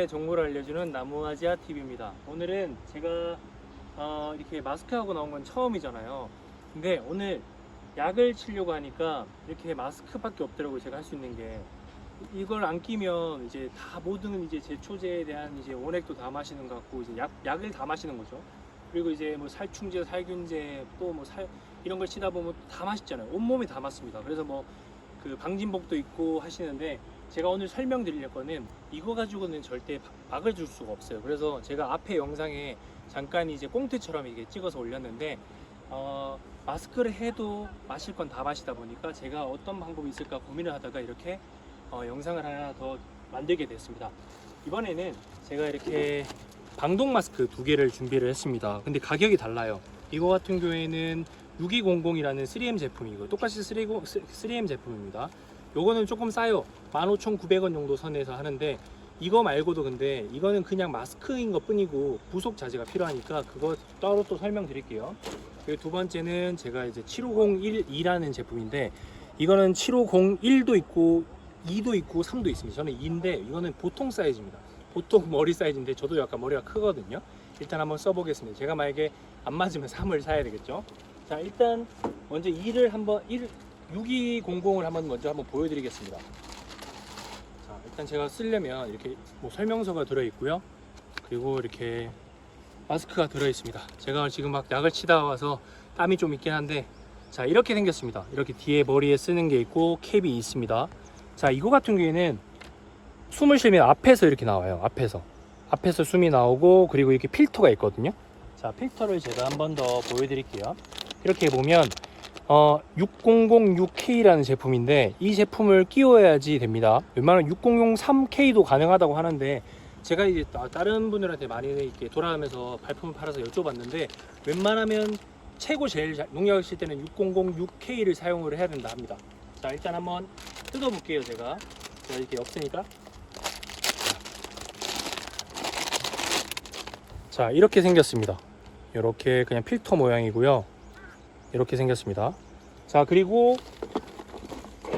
농사의 정보를 알려주는 나무아지아 TV입니다. 오늘은 제가 어, 이렇게 마스크하고 나온 건 처음이잖아요. 근데 오늘 약을 치려고 하니까 이렇게 마스크밖에 없더라고요. 제가 할 수 있는 게 이걸 안 끼면 이제 다 모든 이제 제 초제에 대한 이제 원액도 다 마시는 것 같고 이제 약 약을 다 마시는 거죠. 그리고 이제 뭐 살충제, 살균제 또 뭐 살 이런 걸 치다 보면 다 맛있잖아요. 온 몸이 다 맞습니다. 그래서 뭐 그 방진복도 있고 하시는데 제가 오늘 설명드릴 거는 이거 가지고는 절대 바- 막을 줄 수가 없어요. 그래서 제가 앞에 영상에 잠깐 이제 꽁트처럼 이게 찍어서 올렸는데 어, 마스크를 해도 마실 건 다 마시다 보니까 제가 어떤 방법이 있을까 고민을 하다가 이렇게 어, 영상을 하나 더 만들게 됐습니다. 이번에는 제가 이렇게 방독 마스크 두 개를 준비를 했습니다. 근데 가격이 달라요. 이거 같은 경우에는 6200이라는 3M 제품이고 똑같이 3M 제품입니다. 요거는 조금 싸요. 15,900원 정도 선에서 하는데 이거 말고도 근데 이거는 그냥 마스크인 것 뿐이고 부속 자재가 필요하니까 그거 따로 또 설명드릴게요. 그리고 두 번째는 제가 이제 7501이라는 제품인데 이거는 7501도 있고 2도 있고 3도 있습니다. 저는 2인데 이거는 보통 사이즈입니다. 보통 머리 사이즈인데 저도 약간 머리가 크거든요. 일단 한번 써보겠습니다. 제가 만약에 안 맞으면 3을 사야 되겠죠. 자 일단 먼저 2를 한번 1 6200을 한번 먼저 한번 보여드리겠습니다. 자 일단 제가 쓰려면 이렇게 뭐 설명서가 들어 있고요. 그리고 이렇게 마스크가 들어 있습니다. 제가 지금 막 약을 치다 와서 땀이 좀 있긴 한데 자 이렇게 생겼습니다. 이렇게 뒤에 머리에 쓰는 게 있고 캡이 있습니다. 자 이거 같은 경우에는 숨을 쉬면 앞에서 이렇게 나와요. 앞에서 앞에서 숨이 나오고 그리고 이렇게 필터가 있거든요. 자 필터를 제가 한 번 더 보여드릴게요. 이렇게 보면 어, 6006K라는 제품인데 이 제품을 끼워야지 됩니다. 웬만하면 6003K도 가능하다고 하는데 제가 이제 다- 다른 분들한테 많이 이렇게 돌아가면서 발품을 팔아서 여쭤봤는데 웬만하면 최고 제일 잘- 농약을 칠 때는 6006K를 사용을 해야 된다 합니다. 자 일단 한번 뜯어볼게요 제가 제가 이렇게 없으니까 자 이렇게 생겼습니다. 이렇게 그냥 필터 모양이고요. 이렇게 생겼습니다. 자 그리고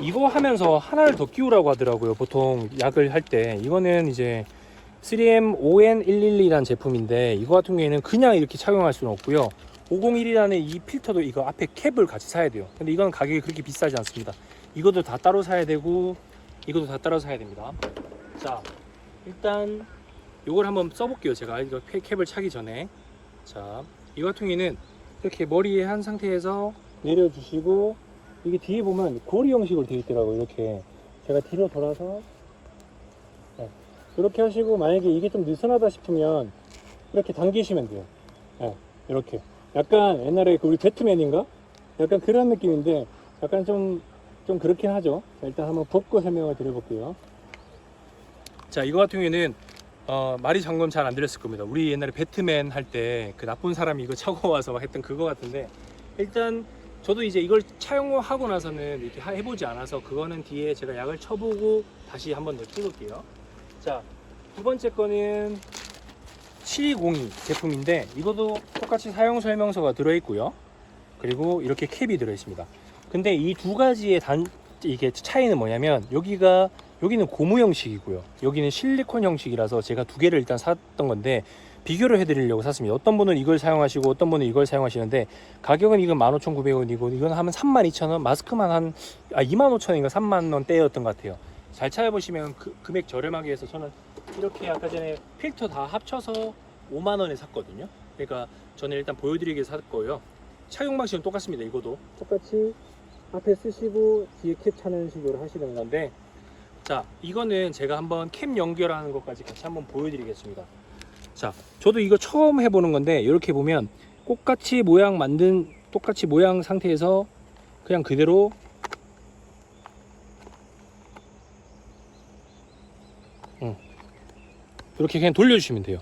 이거 하면서 하나를 더 끼우라고 하더라고요. 보통 약을 할 때 이거는 이제 3M ON112라는 제품인데 이거 같은 경우에는 그냥 이렇게 착용할 수는 없고요. 501이라는 이 필터도 이거 앞에 캡을 같이 사야 돼요. 근데 이건 가격이 그렇게 비싸지 않습니다. 이것도 다 따로 사야 되고 이것도 다 따로 사야 됩니다. 자 일단 이걸 한번 써볼게요. 제가 이거 캡- 캡을 차기 전에 자 이거 같은 경우에는 이렇게 머리에 한 상태에서 내려주시고 이게 뒤에 보면 고리 형식으로 되어 있더라고요. 이렇게 제가 뒤로 돌아서 네. 이렇게 하시고 만약에 이게 좀 느슨하다 싶으면 이렇게 당기시면 돼요. 네. 이렇게 약간 옛날에 그 우리 배트맨인가? 약간 그런 느낌인데 약간 좀 좀 그렇긴 하죠. 자, 일단 한번 벗고 설명을 드려볼게요. 자 이거 같은 경우에는 어, 말이 잠금 잘 안 들렸을 겁니다. 우리 옛날에 배트맨 할 때 그 나쁜 사람이 이거 차고 와서 막 했던 그거 같은데 일단 저도 이제 이걸 차용하고 나서는 이렇게 하- 해보지 않아서 그거는 뒤에 제가 약을 쳐보고 다시 한 번 더 찍을게요. 자, 두 번째 거는 7202 제품인데 이것도 똑같이 사용 설명서가 들어있고요. 그리고 이렇게 캡이 들어있습니다. 근데 이 두 가지의 단 이게 차이는 뭐냐면 여기가 여기는 고무 형식이고요. 여기는 실리콘 형식이라서 제가 두 개를 일단 샀던 건데 비교를 해드리려고 샀습니다. 어떤 분은 이걸 사용하시고 어떤 분은 이걸 사용하시는데 가격은 이건 15,900원이고 이건 하면 32,000원 마스크만 한 아, 25,000원인가 3만 원대였던 것 같아요. 잘 찾아보시면 그, 금액 저렴하게 해서 저는 이렇게 아까 전에 필터 다 합쳐서 5만 원에 샀거든요. 그러니까 저는 일단 살 거예요. 착용 방식은 똑같습니다. 이거도 똑같이 앞에 쓰시고 뒤에 캡 차는 식으로 하시는 건데 자 이거는 제가 한번 캡 연결하는 것까지 같이 한번 보여드리겠습니다. 자 저도 이거 처음 해보는 건데 이렇게 보면 꽃같이 모양 만든 똑같이 모양 상태에서 그냥 그대로 응. 이렇게 그냥 돌려주시면 돼요.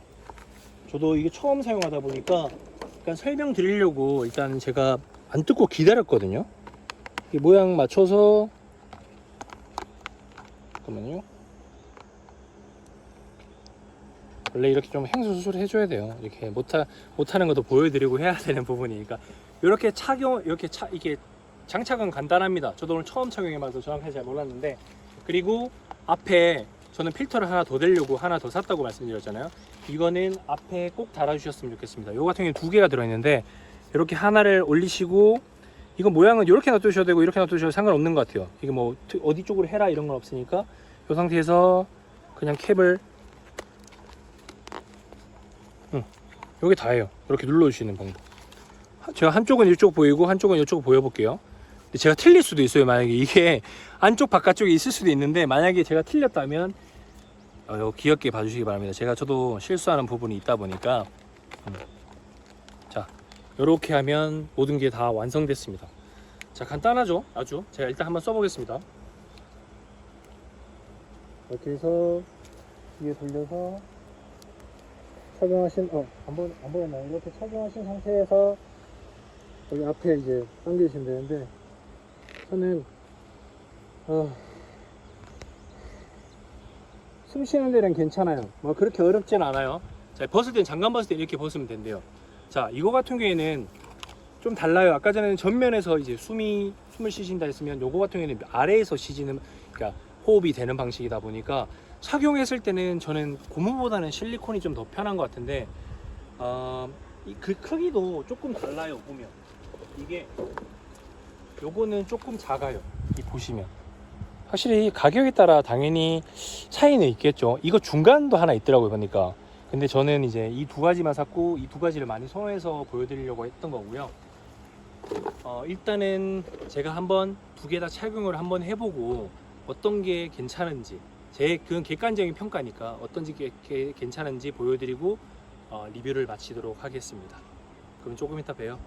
저도 이게 처음 사용하다 보니까 약간 설명 드리려고 일단 제가 안 뜯고 기다렸거든요. 이 모양 맞춰서 잠깐만요. 원래 이렇게 좀 행수 수술 해줘야 돼요. 이렇게 못하 못하는 것도 보여드리고 해야 되는 부분이니까 이렇게 착용 이렇게 차 이게 장착은 간단합니다. 저도 오늘 처음 착용해봐서 정확하게 잘 몰랐는데 그리고 앞에 저는 필터를 하나 더 대려고 하나 더 샀다고 말씀드렸잖아요. 이거는 앞에 꼭 달아주셨으면 좋겠습니다. 이거 같은 경우는 두 개가 들어있는데 이렇게 하나를 올리시고 이거 모양은 이렇게 놔두셔도 되고 이렇게 놔두셔도 상관없는 것 같아요. 이게 뭐 트- 어디 쪽으로 해라 이런 건 없으니까 이 상태에서 그냥 캡을 응, 여기 다예요. 이렇게 눌러주시는 방법. 하- 제가 한쪽은 이쪽 보이고 한쪽은 이쪽 보여볼게요. 제가 틀릴 수도 있어요. 만약에 이게 안쪽 바깥쪽에 있을 수도 있는데 만약에 제가 틀렸다면 어, 귀엽게 봐주시기 바랍니다. 제가 저도 실수하는 부분이 있다 보니까 음. 자 이렇게 하면 모든 게 다 완성됐습니다. 자 간단하죠? 아주 제가 일단 한번 써보겠습니다. 이렇게 해서 위에 돌려서 착용하신 어 안 보 안 보였나요? 이렇게 착용하신 상태에서 여기 앞에 이제 당기시면 되는데 저는 어, 숨 쉬는 데는 괜찮아요. 뭐 그렇게 어렵진 않아요. 자, 벗을 땐 잠깐 벗을 때 이렇게 벗으면 된대요. 자, 이거 같은 경우에는 좀 달라요. 아까 전에는 전면에서 이제 숨이 숨을 쉬신다 했으면 요거 같은 경우에는 아래에서 쉬지는 그러니까 호흡이 되는 방식이다 보니까 착용했을 때는 저는 고무보다는 실리콘이 좀 더 편한 것 같은데 어, 이- 그 크기도 조금 달라요 보면. 이게 요거는 조금 작아요 이 보시면. 확실히 가격에 따라 당연히 차이는 있겠죠. 이거 중간도 하나 있더라고요 보니까 근데 저는 이제 이 두 가지만 샀고 이 두 가지를 많이 선호해서 보여드리려고 했던 거고요. 어, 일단은 제가 한번 두 개 다 착용을 한번 해보고 어떤 게 괜찮은지 제 그건 객관적인 평가니까 어떤 게 게- 괜찮은지 보여드리고 어, 리뷰를 마치도록 하겠습니다. 그럼 조금 이따 봬요.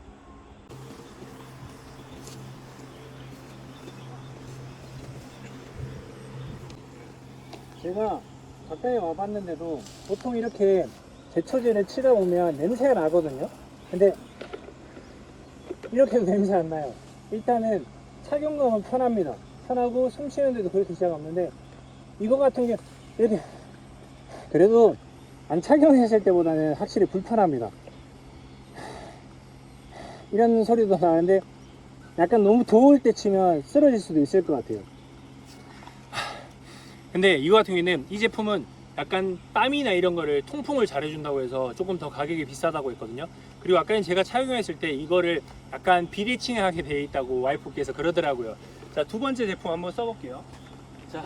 제가 가까이 와봤는데도 보통 이렇게 제초제를 치다 보면 냄새가 나거든요. 근데 이렇게 도 냄새 안 나요. 일단은 착용감은 편합니다. 편하고 숨 쉬는데도 그렇게 지장 없는데 이거 같은 게 이렇게 그래도 안 착용했을 때보다는 확실히 불편합니다. 이런 소리도 나는데 약간 너무 더울 때 치면 쓰러질 수도 있을 것 같아요. 근데 이거 같은 경우에는 이 제품은 약간 땀이나 이런 거를 통풍을 잘 해준다고 해서 조금 더 가격이 비싸다고 했거든요. 그리고 아까 제가 착용했을 때 이거를 약간 비대칭하게 되어 있다고 와이프께서 그러더라고요. 자, 두 번째 제품 한번 써볼게요. 자.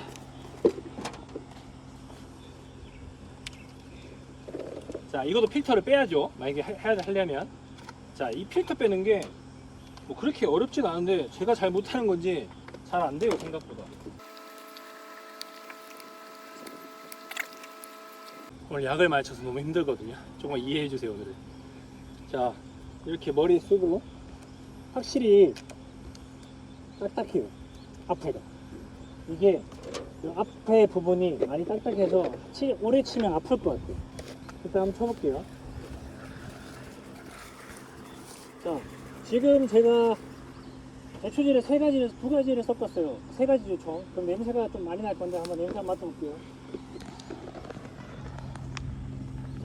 자, 이것도 필터를 빼야죠. 만약에 하- 해야 하려면. 자, 이 필터 빼는 게 뭐 그렇게 어렵진 않은데 제가 잘 못하는 건지 잘 안 돼요, 생각보다. 오늘 약을 맞춰서 너무 힘들거든요. 조금만 이해해 주세요 오늘은. 자 이렇게 머리 쓰고 확실히 딱딱해요. 앞에가 이게 이 앞에 부분이 많이 딱딱해서 치, 오래 치면 아플 것 같아요. 일단 한번 쳐볼게요. 자 지금 제가 제초제를 세 가지를 두 가지를 섞었어요. 세 가지죠 총. 그럼 냄새가 좀 많이 날 건데 한번 냄새 한번 맡아볼게요.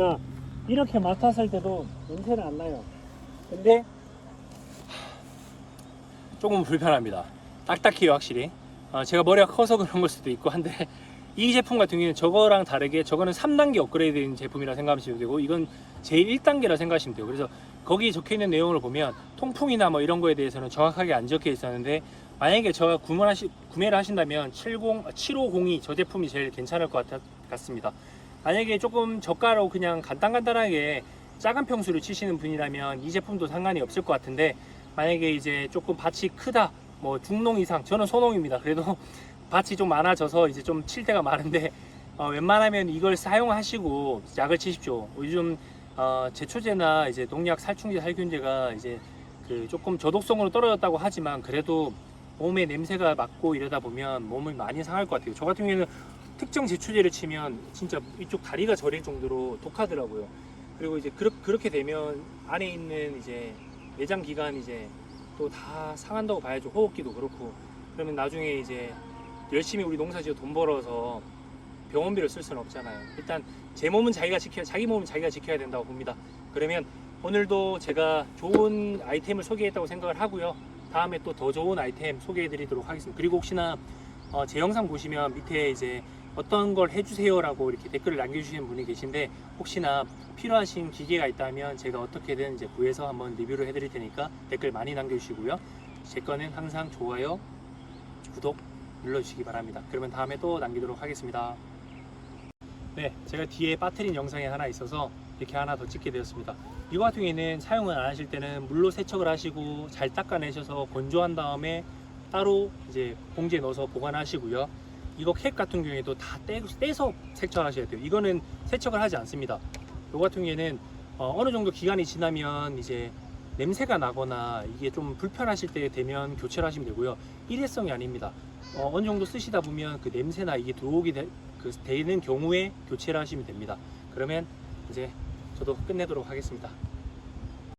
자 이렇게 맡았을 때도 냄새는 안 나요. 근데 조금 불편합니다. 딱딱해요 확실히. 어, 제가 머리가 커서 그런 걸 수도 있고 한데 이 제품 같은 경우는 저거랑 다르게 저거는 3단계 업그레이드 된 제품이라 생각하시면 되고 이건 제일 1단계라 생각하시면 돼요. 그래서 거기 적혀 있는 내용을 보면 통풍이나 뭐 이런 거에 대해서는 정확하게 안 적혀 있었는데 만약에 저가 구매하시, 구매를 하신다면 70, 7502 저 제품이 제일 괜찮을 것 같, 같습니다 만약에 조금 저가로 그냥 간단간단하게 작은 평수를 치시는 분이라면 이 제품도 상관이 없을 것 같은데 만약에 이제 조금 밭이 크다 뭐 중농 이상 저는 소농입니다. 그래도 밭이 좀 많아져서 이제 좀 칠 때가 많은데 어, 웬만하면 이걸 사용하시고 약을 치십시오. 요즘 어, 제초제나 이제 농약 살충제 살균제가 이제 그 조금 저독성으로 떨어졌다고 하지만 그래도 몸에 냄새가 맡고 이러다 보면 몸을 많이 상할 것 같아요. 저 같은 경우에는 특정 제초제를 치면 진짜 이쪽 다리가 저릴 정도로 독하더라고요. 그리고 이제 그렇, 그렇게 되면 안에 있는 이제 내장 기관 이제 또 다 상한다고 봐야죠. 호흡기도 그렇고. 그러면 나중에 이제 열심히 우리 농사지어 돈 벌어서 병원비를 쓸 수는 없잖아요. 일단 제 몸은 자기가 지켜 자기 몸은 자기가 지켜야 된다고 봅니다. 그러면 오늘도 제가 좋은 아이템을 소개했다고 생각을 하고요. 다음에 또 더 좋은 아이템 소개해 드리도록 하겠습니다. 그리고 혹시나 어, 제 영상 보시면 밑에 이제 어떤 걸 해주세요라고 이렇게 댓글을 남겨주시는 분이 계신데 혹시나 필요하신 기계가 있다면 제가 어떻게든 이제 구해서 한번 리뷰를 해드릴 테니까 댓글 많이 남겨주시고요. 제 거는 항상 좋아요, 구독 눌러주시기 바랍니다. 그러면 다음에 또 남기도록 하겠습니다. 네, 제가 뒤에 빠뜨린 영상이 하나 있어서 이렇게 하나 더 찍게 되었습니다. 이거 같은 경우에는 사용을 안 하실 때는 물로 세척을 하시고 잘 닦아내셔서 건조한 다음에 따로 이제 봉지에 넣어서 보관하시고요. 이거 캡 같은 경우에도 다 떼, 떼서 세척하셔야 돼요. 이거는 세척을 하지 않습니다. 이거 같은 경우에는 어, 느 정도 기간이 지나면 이제 냄새가 나거나 이게 좀 불편하실 때 되면 교체를 하시면 되고요. 일회성이 아닙니다. 어, 어느 정도 쓰시다 보면 그 냄새나 이게 들어오게 되, 그 되는 경우에 교체를 하시면 됩니다. 그러면 이제 저도 끝내도록 하겠습니다.